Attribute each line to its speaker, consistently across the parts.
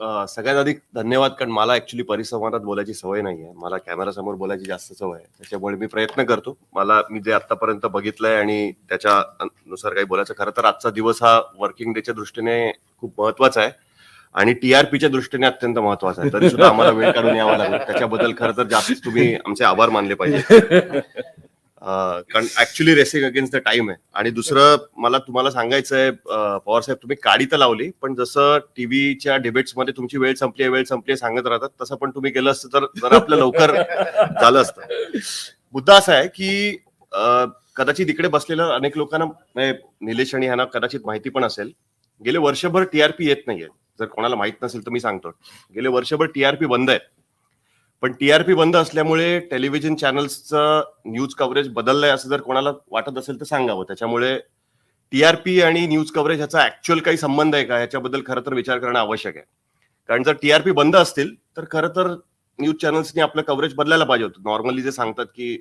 Speaker 1: सगळ्यात आधी धन्यवाद कारण मला ऍक्च्युली परिसंवादात बोलायची सवय नाहीये. मला कॅमेरा समोर बोलायची जास्त सवय आहे. त्याच्यामुळे मी प्रयत्न करतो. मला मी जे आतापर्यंत बघितलंय आणि त्याच्या नुसार काही बोलायचं खरं तर आजचा दिवस हा वर्किंग डेच्या दृष्टीने खूप महत्त्वाचा आहे. आणि टीआरपीच्या दृष्टीने अत्यंत महत्त्वाचा आहे. तरी सुद्धा आम्हाला वेळ काढून यावा लागला. त्याच्याबद्दल खरं तर जास्त तुम्ही आमचे आभार मानले पाहिजे. कारण actually racing against the time आहे. आणि दुसरं मला तुम्हाला सांगायचं आहे पवार साहेब तुम्ही काडी तर लावली पण जसं टीव्हीच्या डिबेट्समध्ये तुमची वेळ संपली वेळ संपली सांगत राहतात तसं पण तुम्ही गेलं असतं तर जरा आपलं लवकर झालं असतं. मुद्दा असा आहे की कदाचित इकडे बसलेल्या अनेक लोकांना निलेश आणि ह्यांना कदाचित माहिती पण असेल. गेले वर्षभर टीआरपी येत नाहीये. जर कोणाला माहीत नसेल तर मी सांगतो. गेले वर्षभर टीआरपी बंद आहे. पण टीआरपी बंद असल्यामुळे टेलिव्हिजन चॅनल्सचं न्यूज कव्हरेज बदललंय असं जर कोणाला वाटत असेल तर सांगावं. त्याच्यामुळे टीआरपी आणि न्यूज कव्हरेज ह्याचा ऍक्च्युअल काही संबंध आहे का? ह्याच्याबद्दल खरं तर विचार करणं आवश्यक आहे. कारण जर टीआरपी बंद असतील तर खरं तर न्यूज चॅनल्सनी आपलं कव्हरेज बदलायला पाहिजे होतं. नॉर्मली जे सांगतात की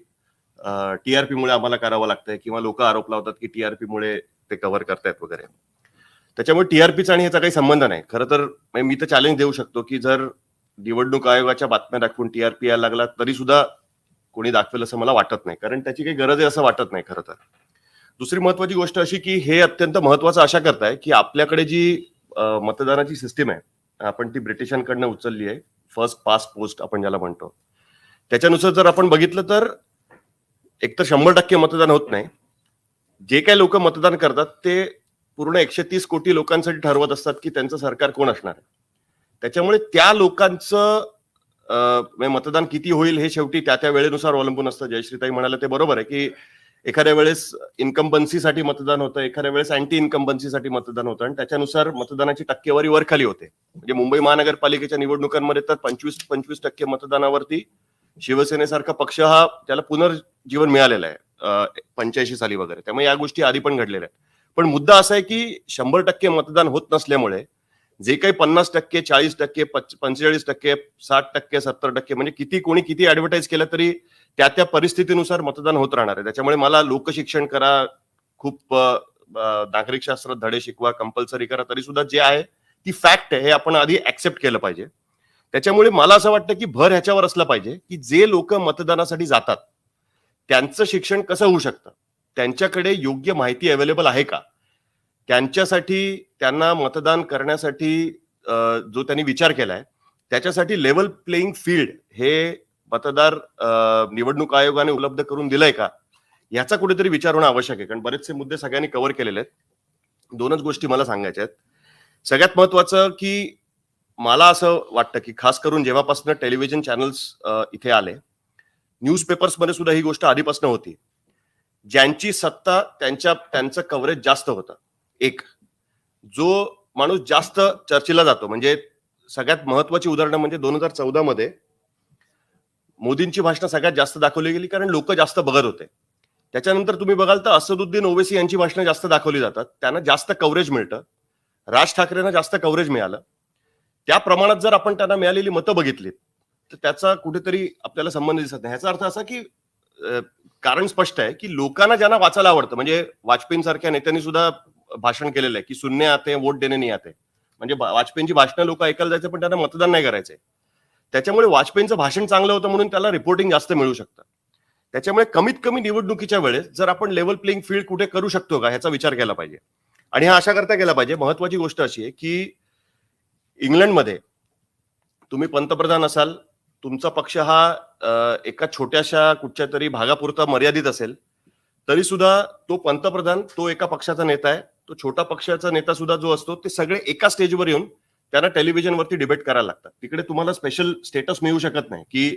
Speaker 1: टीआरपी मुळे आम्हाला करावं लागतंय किंवा लोक आरोप लावतात की टीआरपी मुळे ते कव्हर करतायत वगैरे. त्याच्यामुळे टीआरपीचा आणि ह्याचा काही संबंध नाही. खरं तर म्हणजे मी तर चॅलेंज देऊ शकतो की जर निवडणूक आयोगाच्या बातम्या दाखवून टीआरपी यायला लागला तरी सुद्धा कोणी दाखवेल असं मला वाटत नाही. कारण त्याची काही गरज आहे असं वाटत नाही खरं तर. दुसरी महत्वाची गोष्ट अशी की हे अत्यंत महत्वाचं अशा करताय की आपल्याकडे जी मतदानाची सिस्टीम आहे आपण ती ब्रिटिशांकडनं उचलली आहे. फर्स्ट पास पोस्ट आपण ज्याला म्हणतो. त्याच्यानुसार जर आपण बघितलं तर एक तर शंभर टक्के मतदान होत नाही. जे काही लोक मतदान करतात ते पूर्ण एकशे तीस कोटी लोकांसाठी ठरवत असतात की त्यांचं सरकार कोण असणार आहे. त्याच्यामुळे त्या लोकांचं म्हणजे मतदान किती होईल हे शेवटी त्या त्या वेळेनुसार अवलंबून असतं. जयश्रीताई म्हणाले ते बरोबर आहे की एखाद्या वेळेस इन्कम्बन्सीसाठी मतदान होतं एखाद्या वेळेस अँटी इन्कम्बन्सीसाठी मतदान होतं आणि त्याच्यानुसार मतदानाची टक्केवारी वर खाली होते. म्हणजे मुंबई महानगरपालिकेच्या निवडणुकांमध्ये तर पंचवीस पंचवीस टक्के मतदानावरती शिवसेनेसारखा पक्ष हा त्याला पुनर्जीवन मिळालेला आहे पंच्याऐंशी साली वगैरे. त्यामुळे या गोष्टी आधी पण घडलेल्या आहेत. पण मुद्दा असा आहे की शंभर टक्के मतदान होत नसल्यामुळे जे काही पन्नास टक्के चाळीस टक्के पच- पंचेचाळीस टक्के साठ टक्के सत्तर टक्के म्हणजे किती कोणी किती ऍडव्हर्टाईज केलं तरी त्या त्या परिस्थितीनुसार मतदान होत राहणार आहे. त्याच्यामुळे मला लोकशिक्षण करा खूप नागरिक अ, नागरिकशास्त्रात धडे शिकवा कंपल्सरी करा तरी सुद्धा जे आहे ती फॅक्ट आहे हे आपण आधी ऍक्सेप्ट केलं पाहिजे. त्याच्यामुळे मला असं वाटतं की भर ह्याच्यावर असलं पाहिजे की जे लोक मतदानासाठी जातात त्यांचं शिक्षण कसं होऊ शकतं? त्यांच्याकडे योग्य माहिती अवेलेबल आहे का? त्यांच्यासाठी त्यांना मतदान करण्यासाठी जो त्यांनी विचार केलाय त्याच्यासाठी लेवल प्लेइंग फील्ड हे मतदार निवडणूक आयोगाने उपलब्ध करून दिलंय का? याचा कुठेतरी विचार होणं आवश्यक आहे कारण बरेचसे मुद्दे सगळ्यांनी कव्हर केलेले आहेत. दोनच गोष्टी मला सांगायच्या आहेत. सगळ्यात महत्वाचं की मला असं वाटतं की खास करून जेव्हापासून टेलिव्हिजन चॅनल्स इथे आले न्यूजपेपर्समध्ये सुद्धा ही गोष्ट आधीपासून होती. ज्यांची सत्ता त्यांच्या त्यांचं कव्हरेज जास्त होतं. एक. जो माणूस जास्त चर्चेला जातो म्हणजे सगळ्यात महत्वाची उदाहरणं म्हणजे दोन हजार चौदा मध्ये मोदींची भाषणं सगळ्यात जास्त दाखवली गेली कारण लोक जास्त बघत होते. त्याच्यानंतर तुम्ही बघाल तर असदुद्दीन ओवेसी यांची भाषणं जास्त दाखवली जातात. त्यांना जास्त कव्हरेज मिळतं. राज ठाकरेंना जास्त कव्हरेज मिळालं. त्या प्रमाणात जर आपण त्यांना मिळालेली मतं बघितलीत तर त्याचा कुठेतरी आपल्याला संबंध दिसत नाही. ह्याचा अर्थ असा की कारण स्पष्ट आहे की लोकांना ज्यांना वाचायला आवडतं म्हणजे वाजपेयींसारख्या नेत्यांनी सुद्धा भाषण केलेलं आहे की सुनणे आते वोट देणे नाही आते. म्हणजे वाजपेयींची भाषणं लोक ऐकायला जायचं पण त्यांना मतदान नाही करायचंय. त्याच्यामुळे वाजपेयींचं भाषण चांगलं होतं म्हणून त्याला रिपोर्टिंग जास्त मिळू शकतं. त्याच्यामुळे कमीत कमी निवडणुकीच्या वेळेस जर आपण लेवल प्लेइंग फील्ड कुठे करू शकतो का ह्याचा विचार केला पाहिजे. आणि हा अशा करता केला पाहिजे. महत्वाची गोष्ट अशी आहे की इंग्लंडमध्ये तुम्ही पंतप्रधान असाल तुमचा पक्ष हा एका छोट्याशा कुठच्या तरी भागापुरता मर्यादित असेल तरी सुद्धा तो पंतप्रधान तो एका पक्षाचा नेता आहे. तो छोटा पक्षाचा नेता सुद्धा जो असतो ते सगळे एका स्टेजवर येऊन त्यांना टेलिव्हिजनवरती डिबेट करायला लागतात. तिकडे तुम्हाला स्पेशल स्टेटस मिळू शकत नाही की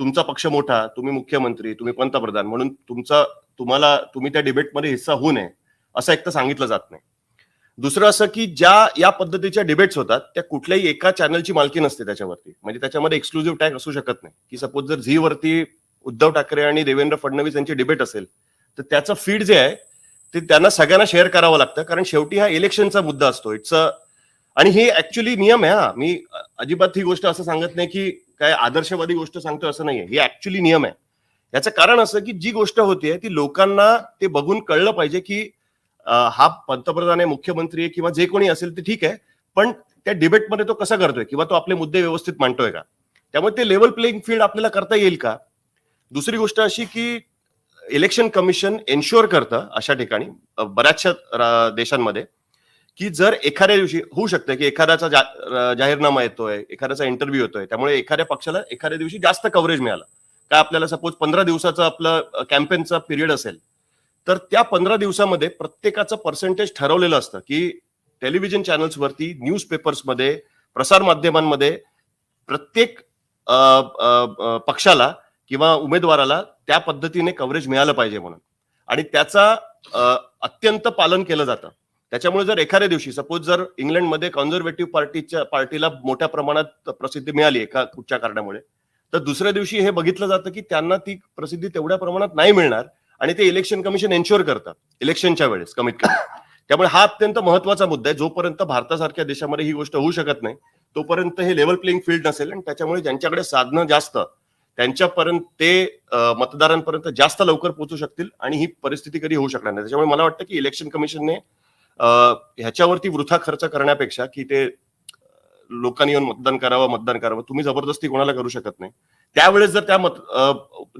Speaker 1: तुमचा पक्ष मोठा तुम्ही मुख्यमंत्री तुम्ही पंतप्रधान म्हणून तुमचा तुम्हाला तुम्ही त्या डिबेटमध्ये हिस्सा होऊ नये असं एक तर सांगितलं जात नाही. दुसरं असं की ज्या या पद्धतीच्या डिबेट्स होतात त्या कुठल्याही एका चॅनलची मालकी नसते त्याच्यावरती. म्हणजे त्याच्यामध्ये एक्सक्लुझिव्ह टॅग असू शकत नाही. की सपोज जर झी वरती उद्धव ठाकरे आणि देवेंद्र फडणवीस यांची डिबेट असेल तर त्याचं फीड जे आहे ते त्यांना सगळ्यांना शेअर करावं लागतं कारण शेवटी हा इलेक्शनचा मुद्दा असतो. इट्स अ आणि हे ऍक्च्युली नियम आहे हा. मी अजिबात ही गोष्ट असं सांगत नाही की काय आदर्शवादी गोष्ट सांगतो असं नाहीये. हे ऍक्च्युली नियम आहे. याचं कारण असं की जी गोष्ट होतीये ती लोकांना ते बघून कळलं पाहिजे की हा पंतप्रधान आहे मुख्यमंत्री आहे किंवा जे कोणी असेल ते ठीक आहे पण त्या डिबेटमध्ये तो कसा करतोय किंवा तो आपले मुद्दे व्यवस्थित मांडतोय का? त्यामुळे ते लेवल प्लेइंग फील्ड आपल्याला करता येईल का? दुसरी गोष्ट अशी की इलेक्शन कमिशन एन्श्युअर करतं अशा ठिकाणी बऱ्याचशा देशांमध्ये की जर एखाद्या दिवशी होऊ शकतं की एखाद्याचा जाहीरनामा येतोय एखाद्याचा इंटरव्ह्यू येतोय त्यामुळे एखाद्या पक्षाला एखाद्या दिवशी जास्त कव्हरेज मिळालं. काय आपल्याला सपोज पंधरा दिवसाचं आपलं कॅम्पेनचा पिरियड असेल तर त्या पंधरा दिवसामध्ये प्रत्येकाचं पर्सेंटेज ठरवलेलं असतं की टेलिव्हिजन चॅनल्सवरती न्यूज पेपर्समध्ये प्रसार माध्यमांमध्ये प्रत्येक पक्षाला किंवा उमेदवाराला त्या पद्धतीने कव्हरेज मिळालं पाहिजे म्हणून. आणि त्याचा अत्यंत पालन केलं जातं. त्याच्यामुळे जर एखाद्या दिवशी सपोज जर इंग्लंडमध्ये कॉन्झर्वेटिव्ह पार्टीच्या पार्टीला मोठ्या प्रमाणात प्रसिद्धी मिळाली एका कुठच्या कारणामुळे तर दुसऱ्या दिवशी हे बघितलं जातं की त्यांना ती प्रसिद्धी तेवढ्या प्रमाणात नाही मिळणार आणि ते इलेक्शन कमिशन एन्श्युअर करतात. इलेक्शनच्या वेळेस कमीत कमी. त्यामुळे हा अत्यंत महत्त्वाचा मुद्दा आहे. जोपर्यंत भारतासारख्या देशामध्ये ही गोष्ट होऊ शकत नाही तोपर्यंत हे लेवल प्लेइंग फील्ड नसेल आणि त्याच्यामुळे ज्यांच्याकडे साधनं जास्त त्यांच्यापर्यंत ते मतदारांपर्यंत जास्त लवकर पोहोचू शकतील आणि ही परिस्थिती कधी होऊ शकणार नाही. त्याच्यामुळे मला वाटतं की इलेक्शन कमिशनने ह्याच्यावरती वृथा खर्च करण्यापेक्षा की ते लोकांनी येऊन मतदान करावं मतदान करावं तुम्ही जबरदस्ती कोणाला करू शकत नाही. त्यावेळेस जर त्या मत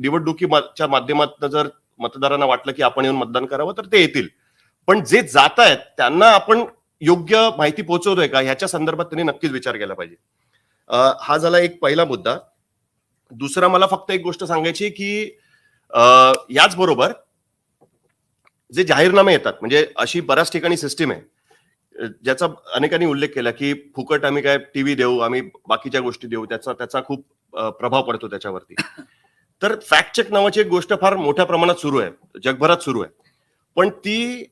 Speaker 1: निवडणुकीच्या माध्यमातून जर मतदारांना वाटलं की आपण येऊन मतदान करावं तर ते येतील. पण जे जात आहेत त्यांना आपण योग्य माहिती पोहोचवतोय का? ह्याच्या संदर्भात त्यांनी नक्कीच विचार केला पाहिजे. हा झाला एक पहिला मुद्दा. दुसरं मला फक्त एक गोष्ट सांगायची की याच बरोबर जे जाहीरनामे येतात म्हणजे अशी बऱ्याच ठिकाणी सिस्टीम आहे ज्याचा अनेकांनी उल्लेख केला की फुकट आम्ही काय टीव्ही देऊ आम्ही बाकीच्या गोष्टी देऊ त्याचा त्याचा खूप प्रभाव पडतो त्याच्यावरती. तर फॅक्ट चेक नावाची एक गोष्ट फार मोठ्या प्रमाणात सुरू आहे जगभरात सुरू आहे. पण ती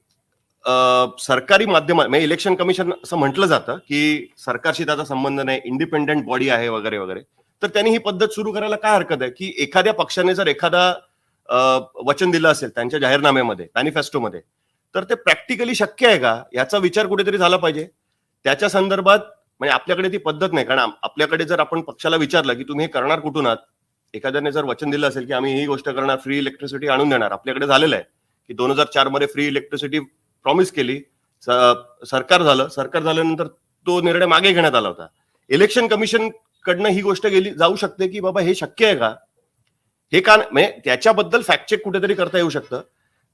Speaker 1: अ, सरकारी माध्यम म्हणजे इलेक्शन कमिशन असं म्हटलं जातं की सरकारशी त्याचा संबंध नाही इंडिपेंडेंट बॉडी आहे वगैरे वगैरे. तर त्यांनी ही पद्धत सुरू करायला काय हरकत आहे? की एखाद्या पक्षाने जर एखादा वचन दिलं असेल त्यांच्या जाहीरनाम्यामध्ये मॅनिफेस्टोमध्ये तर ते प्रॅक्टिकली शक्य आहे का? याचा विचार कुठेतरी झाला पाहिजे. त्याच्या संदर्भात म्हणजे आपल्याकडे ती पद्धत नाही. कारण आपल्याकडे जर आपण पक्षाला विचारलं की तुम्ही हे करणार कुठून आहात? एखाद्याने जर वचन दिलं असेल की आम्ही ही गोष्ट करणार फ्री इलेक्ट्रिसिटी आणून देणार. आपल्याकडे झालेलं आहे. की दोन हजार चारमध्ये फ्री इलेक्ट्रिसिटी प्रॉमिस केली सरकार झालं. सरकार झाल्यानंतर तो निर्णय मागे घेण्यात आला होता. इलेक्शन कमिशन कडनं ही गोष्ट गेली जाऊ शकते की बाबा हे शक्य आहे का? हे का नाही- म्हणजे त्याच्याबद्दल फॅक्ट चेक कुठेतरी करता येऊ शकतं.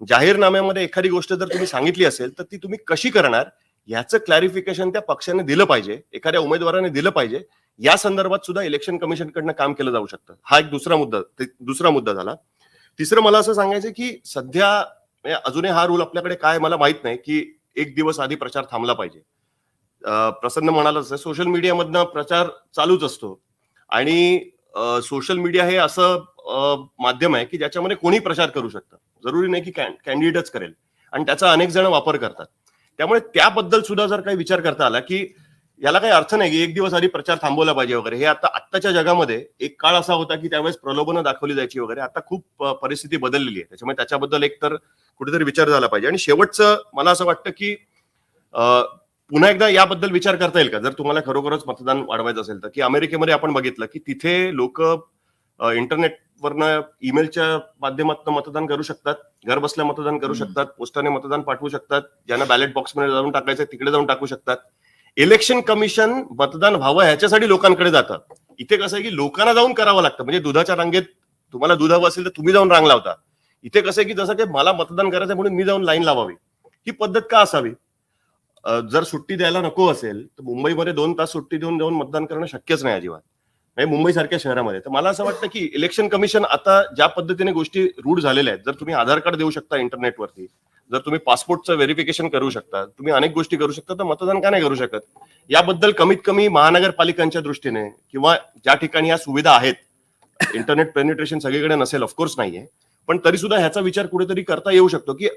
Speaker 1: जाहीरनाम्यामध्ये एखादी गोष्ट जर तुम्ही सांगितली असेल तर ती तुम्ही कशी करणार? याचं क्लॅरिफिकेशन त्या पक्षाने दिलं पाहिजे एखाद्या उमेदवाराने दिलं पाहिजे. या संदर्भात सुद्धा इलेक्शन कमिशनकडनं काम केलं जाऊ शकतं. हा एक दुसरा मुद्दा दुसरा मुद्दा झाला. तिसरं मला असं सांगायचं की सध्या म्हणजे अजूनही हा रूल आपल्याकडे काय मला माहीत नाही की एक दिवस आधी प्रचार थांबला पाहिजे. प्रसन्न म्हणालाच तसं सोशल मीडियामधनं प्रचार चालूच असतो. आणि सोशल मीडिया हे असं माध्यम आहे की ज्याच्यामध्ये कोणी प्रचार करू शकतं. जरुरी नाही की कॅन्डिडेटच करेल. आणि त्याचा अनेक जण वापर करतात. त्यामुळे त्याबद्दल सुद्धा जर काही विचार करता आला की याला काही अर्थ नाही की एक दिवस आधी प्रचार थांबवला पाहिजे वगैरे. हे आता आत्ताच्या जगामध्ये एक काळ असा होता की त्यावेळेस प्रलोभनं दाखवली जायची वगैरे. आता खूप परिस्थिती बदललेली आहे. त्याच्यामुळे त्याच्याबद्दल एक तर कुठेतरी विचार झाला पाहिजे. आणि शेवटचं मला असं वाटतं की पुन्हा एकदा याबद्दल विचार करता येईल का? जर तुम्हाला खरोखरच मतदान वाढवायचं असेल तर. की अमेरिकेमध्ये आपण बघितलं की तिथे लोक इंटरनेटवरनं ईमेलच्या माध्यमातून मतदान करू शकतात घर बसल्या मतदान करू. शकतात पोस्टाने मतदान पाठवू शकतात ज्यांना बॅलेट बॉक्समध्ये जाऊन टाकायचं तिकडे जाऊन टाकू शकतात. इलेक्शन कमिशन मतदान व्हावं ह्याच्यासाठी लोकांकडे जातं. इथे कसं आहे की लोकांना जाऊन करावं लागतं. म्हणजे दुधाच्या रांगेत तुम्हाला दूध हवं असेल तर तुम्ही जाऊन रांग लावता. इथे कसं आहे की जसं की मला मतदान करायचं म्हणून मी जाऊन लाईन लावावी. ही पद्धत का असावी? जर सुट्टी द्यायला नको असेल तर मुंबईमध्ये दोन तास सुट्टी देऊन जाऊन मतदान करणं शक्यच नाही अजिबात. म्हणजे मुंबई सारख्या शहरामध्ये. तर मला असं वाटतं की इलेक्शन कमिशन आता ज्या पद्धतीने गोष्टी रूढ झालेल्या आहेत जर तुम्ही आधार कार्ड देऊ शकता इंटरनेटवरती जर तुम्ही पासपोर्टचं व्हेरिफिकेशन करू शकता तुम्ही अनेक गोष्टी करू शकता तर मतदान का नाही करू शकत? याबद्दल कमीत कमी महानगरपालिकांच्या दृष्टीने किंवा ज्या ठिकाणी या सुविधा आहेत इंटरनेट पेनिट्रेशन सगळीकडे नसेल ऑफकोर्स नाहीये. पण तरी सुद्धा ह्याचा विचार कुठेतरी करता येऊ शकतो की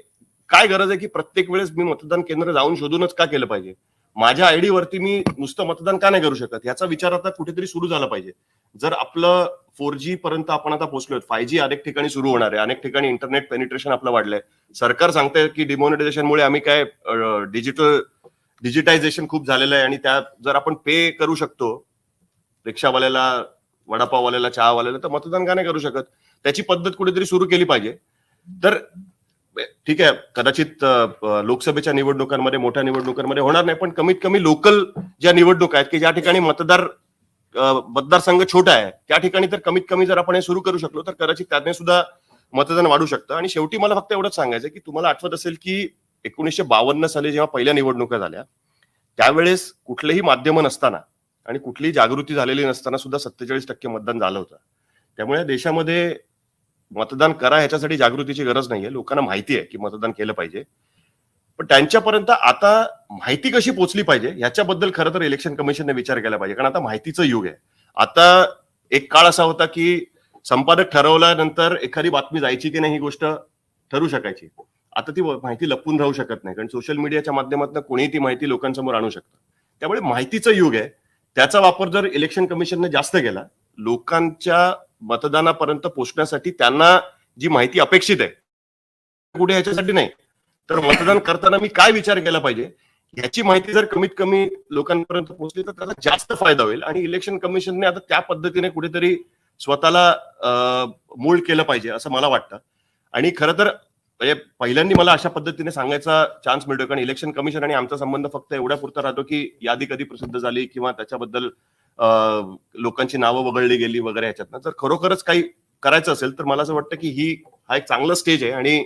Speaker 1: काय गरज आहे की प्रत्येक वेळेस मी मतदान केंद्र जाऊन शोधूनच का केलं पाहिजे? माझ्या आयडी वरती मी नुसतं मतदान का नाही करू शकत? याचा विचार आता कुठेतरी सुरू झाला पाहिजे. जर आपलं फोर जी पर्यंत आपण आता पोहोचलोय फाय जी अनेक ठिकाणी सुरू होणार आहे अनेक ठिकाणी इंटरनेट पेनिट्रेशन आपलं वाढलंय. सरकार सांगतंय की डिमॉनिटायझेशनमुळे आम्ही काय डिजिटल डिजिटायझेशन खूप झालेलं आहे आणि त्या जर आपण पे करू शकतो रिक्षावाल्याला वडापाववाल्याला चहावाल्याला तर मतदान का नाही करू शकत? त्याची पद्धत कुठेतरी सुरू केली पाहिजे. तर ठीक आहे कदाचित लोकसभेच्या निवडणुकांमध्ये मोठ्या निवडणुकांमध्ये होणार नाही पण कमीत कमी लोकल ज्या निवडणुका आहेत की ज्या ठिकाणी मतदार मतदारसंघ छोटा आहे त्या ठिकाणी तर कमीत कमी जर आपण हे सुरू करू शकलो तर कदाचित त्याने सुद्धा मतदान वाढू शकतं. आणि शेवटी मला फक्त एवढंच सांगायचं की तुम्हाला आठवत असेल की एकोणीसशे बावन्न साली जेव्हा पहिल्या निवडणुका झाल्या त्यावेळेस कुठलेही माध्यम नसताना आणि कुठलीही जागृती झालेली नसताना सुद्धा सत्तेचाळीस टक्के मतदान झालं होतं. त्यामुळे देशामध्ये मतदान करा ह्याच्यासाठी जागृतीची गरज नाहीये. लोकांना माहिती आहे की मतदान केलं पाहिजे. पण त्यांच्यापर्यंत आता माहिती कशी पोहोचली पाहिजे ह्याच्याबद्दल खरं तर इलेक्शन कमिशनने विचार केला पाहिजे. कारण आता माहितीचं युग आहे. आता एक काळ असा होता की संपादक ठरवल्यानंतर एखादी बातमी जायची की नाही ही गोष्ट ठरू शकायची. आता ती माहिती लपून राहू शकत नाही. कारण सोशल मीडियाच्या माध्यमातून कोणीही ती माहिती लोकांसमोर आणू शकतं. त्यामुळे माहितीचं युग आहे. त्याचा वापर जर इलेक्शन कमिशनने जास्त केला लोकांच्या मतदानापर्यंत पोहोचण्यासाठी त्यांना जी माहिती अपेक्षित आहे कुठे याच्यासाठी नाही. तर मतदान करताना मी काय विचार केला पाहिजे? याची माहिती जर कमीत कमी लोकांपर्यंत पोहोचली तर त्याचा जास्त फायदा होईल आणि इलेक्शन कमिशनने आता त्या पद्धतीने कुठेतरी स्वतःला मूळ केलं पाहिजे असं मला वाटतं. आणि खरं तर म्हणजे पहिल्यांदा मला अशा पद्धतीने सांगायचा चान्स मिळतो कारण इलेक्शन कमिशन आणि आमचा संबंध फक्त एवढ्या पुरता राहतो की यादी कधी प्रसिद्ध झाली किंवा त्याच्याबद्दल लोकांची नावं वगळली गेली वगैरे ह्याच्यातनं. जर खरोखरच काही करायचं असेल तर मला असं वाटतं की ही हा एक चांगला स्टेज आहे आणि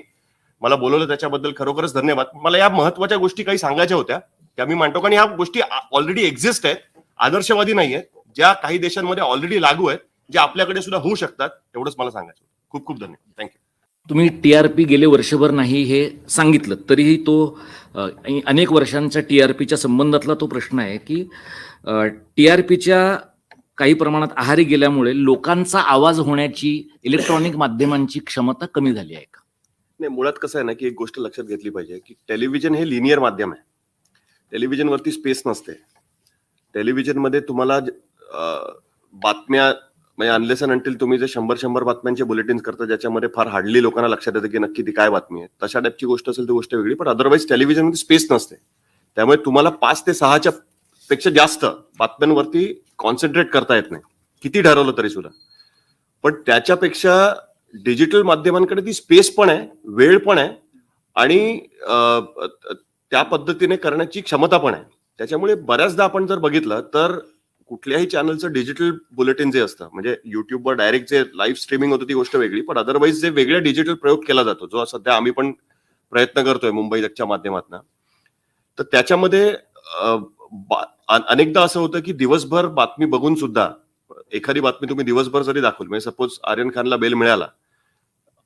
Speaker 1: मला बोलवलं त्याच्याबद्दल खरोखरच धन्यवाद. मला या महत्त्वाच्या गोष्टी काही सांगायच्या होत्या. त्या मी मांडतो कारण ह्या गोष्टी ऑलरेडी एक्झिस्ट आहेत. आदर्शवादी नाही आहेत. ज्या काही देशांमध्ये ऑलरेडी लागू आहेत जे आपल्याकडे सुद्धा होऊ शकतात एवढंच मला सांगायचं खूप खूप धन्यवाद. थँक्यू
Speaker 2: तुम्ही टी आर पी गेले वर्षभर नाही हे सांगितलं. तरीही तो अनेक वर्षांच्या टी आर पीच्या संबंधातला तो प्रश्न आहे की टी आर पीच्या काही प्रमाणात आहारी गेल्यामुळे लोकांचा आवाज होण्याची इलेक्ट्रॉनिक माध्यमांची क्षमता कमी झाली आहे का?
Speaker 1: नाही मुळात कसं आहे ना की एक गोष्ट लक्षात घेतली पाहिजे की टेलिव्हिजन हे लिनियर माध्यम आहे. टेलिव्हिजनवरती स्पेस नसते. टेलिव्हिजनमध्ये तुम्हाला बातम्या म्हणजे अनलेस अंटील तुम्ही जे शंभर शंभर बातम्यांचे बुलेटिन करता ज्याच्यामध्ये फार हार्डली लोकांना लक्षात येतं की नक्की ती काय बातमी आहे. तशा टाईपची गोष्ट असेल ती गोष्ट वेगळी पण अदरवाईज टेलिव्हिजनमध्ये स्पेस नसते. त्यामुळे तुम्हाला पाच ते सहाच्या पेक्षा जास्त बातम्यांवरती कॉन्सन्ट्रेट करता येत नाही. किती ठरवलं तरी सुद्धा. पण त्याच्यापेक्षा डिजिटल माध्यमांकडे ती स्पेस पण आहे वेळ पण आहे आणि त्या पद्धतीने करण्याची क्षमता पण आहे. त्याच्यामुळे बऱ्याचदा आपण जर बघितलं तर कुठल्याही चॅनलचं डिजिटल बुलेटिन जे असतं म्हणजे युट्यूबवर डायरेक्ट जे लाईव्ह स्ट्रीमिंग होतं ती गोष्ट वेगळी पण अदरवाईज जे वेगळ्या डिजिटल प्रयोग केला जातो जो सध्या आम्ही पण प्रयत्न करतोय मुंबई जगच्या माध्यमातून तर त्याच्यामध्ये अनेकदा असं होतं की दिवसभर बातमी बघून सुद्धा एखादी बातमी तुम्ही दिवसभर जरी दाखवली म्हणजे सपोज आर्यन खानला बेल मिळाला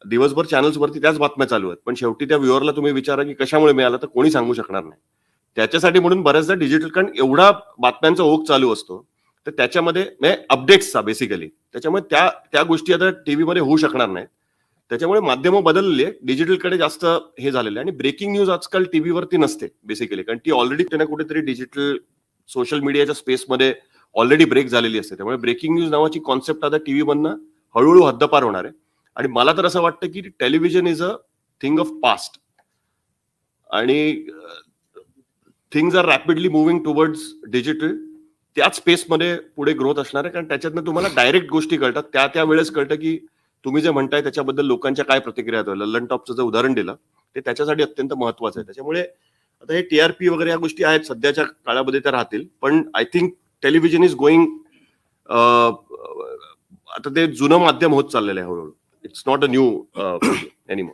Speaker 1: दिवसभर चॅनल्स वरती त्याच बातम्या चालू आहेत पण शेवटी त्या व्ह्युअरला तुम्ही विचारा की कशामुळे मिळाला तर कोणी सांगू शकणार नाही. त्याच्यासाठी म्हणून बऱ्याचदा डिजिटल कारण एवढा बातम्यांचा ओघ चालू असतो तर त्याच्यामध्ये म्हणजे अपडेट्सचा बेसिकली त्याच्यामुळे त्या त्या गोष्टी आता टीव्ही मध्ये होऊ शकणार नाहीत. त्याच्यामुळे माध्यमं बदलले डिजिटलकडे जास्त हे झालेलं आहे. आणि ब्रेकिंग न्यूज आजकाल टीव्हीवरती नसते बेसिकली कारण ती ऑलरेडी त्यांना कुठेतरी डिजिटल सोशल मीडियाच्या स्पेसमध्ये ऑलरेडी ब्रेक झालेली असते. त्यामुळे ब्रेकिंग न्यूज नावाची कॉन्सेप्ट आता टीव्ही मधनं हळूहळू हद्दपार होणार आहे. आणि मला तर असं वाटतं की television is a thing of past. आणि things are rapidly moving towards digital त्याच स्पेसमध्ये पुढे ग्रोथ असणार आहे. कारण त्याच्यातनं तुम्हाला डायरेक्ट गोष्टी कळतात. त्या त्या वेळेस कळतं की तुम्ही जे म्हणताय त्याच्याबद्दल लोकांच्या काय प्रतिक्रिया आहेत. टॉपचं जे उदाहरण दिलं ते त्याच्यासाठी अत्यंत महत्वाचं आहे. त्याच्यामुळे आता हे टीआरपी वगैरे या गोष्टी आहेत सध्याच्या काळामध्ये त्या राहतील. पण I think television is going आता ते जुनं माध्यम होत चाललेलं आहे हळूहळू. It's not a new anymore